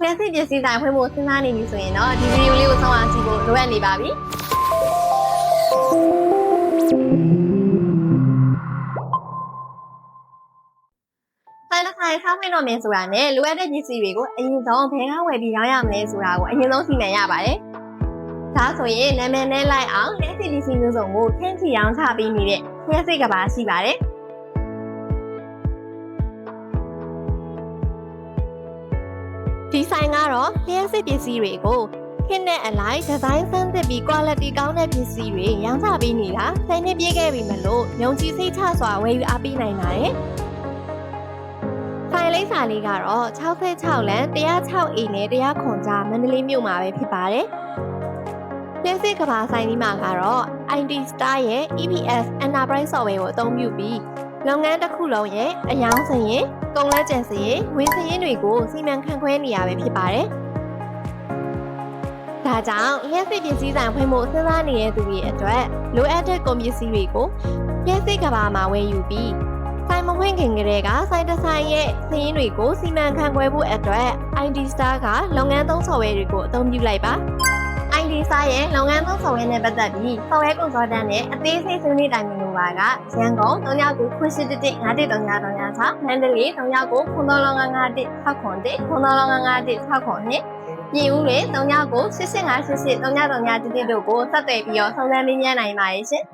ဖျက်စစ်ပစ္စည်းဆိုင်ဖွင့်ဖို့စဉ်းစားနေပြီဆိုရင်တော့ဒီဗီဒီယိုလေးကိုစောင့်အောင်ကြည့်ဖို့လိုအပ်နေပါပြီဆိုင်တစ်ခါဆောင်းမင်းတော့မင်းဆိုတာနဲ့လိုအပ်တဲ့ပစ္စည်းတွေကိုအရင်ဆုံးဘယ်ကဝယ်ပြီးရောင်းရမလဲဆိုတာကိုအရင်ဆုံးစီမံရပါတယ်။ဒါဆိုရင်နာမည်နဲ့လိုက်အောင်လက်စစ်ပစ္စည်းမျိုးစုံကိုထင်းချီရောင်းချပေးနေတဲ့ဖျက်စစ်ကဘာရှိပါတယ်။ ဒီဆိုင်ကတော့လျှက်စစ်ပစ္စည်းတွေကိုခင်းတဲ့အလိုက်ဒီဇိုင်းဆန်းသစ်ပြီး quality ကောင်းတဲ့ပစ္စည်းတွေရောင်းချပေးနေတာဆိုင်နဲ့ပြေးခဲ့ပြီမလို့ညုံကြည်စိတ်ချစွာဝယ်ယူအားပေးနိုင်ပါတယ်။ဆိုင်လိပ်စာလေးကတော့66လမ်း106အိမ်နဲ့100ခွန်ကြားမန္တလေးမြို့မှာပဲဖြစ်ပါတယ်။လျှက်စစ်ကဘာဆိုင်ဒီမှာကတော့ IT Star ရဲ့ EPS Enterprise Software ကိုအသုံးပြုပြီး လုပ်ငန်းတစ်ခုလုံးရဲ့အယောင်းစရင်ကုန်လက်ကျန်စရင်ဝင်စရင်တွေကိုစီမံခန့်ခွဲနေရပဲဖြစ်ပါတယ်။ဒါကြောင့်လျှက်စစ်ပစ္စည်းဆိုင်ဖွင့်ဖို့စဉ်းစားနေတဲ့သူတွေအတွက်လိုအပ်တဲ့ကုန်ပစ္စည်းတွေကိုလျှက်စစ်ကဘာမှာဝယ်ယူပြီးဆိုင်မဖွင့်ခင်ကတည်းကဆိုင်တစ်ဆိုင်ရဲ့စရင်တွေကိုစီမံခန့်ခွဲဖို့အတွက် ID Star ကလုပ်ငန်းသုံး software တွေကိုအသုံးပြုလိုက်ပါ ID Star ရဲ့လုပ်ငန်းသုံး software နဲ့ပတ်သက်ပြီး software consultant နဲ့အသေးစိတ်ဆွေးနွေးတိုင်ပင်လိုပါကရန်ကုန်39ခွရှိတတိ5336မန္တလေး39ခွန်တော်လောငါ51 6ခွန်1ခွန်တော်လောငါ51 6ခွန်2ပြည်ဦးလေ39ကို885888 3931တို့ကိုဆက်သွယ်ပြီးတော့စုံစမ်းမေးမြန်းနိုင်ပါရဲ့ရှင်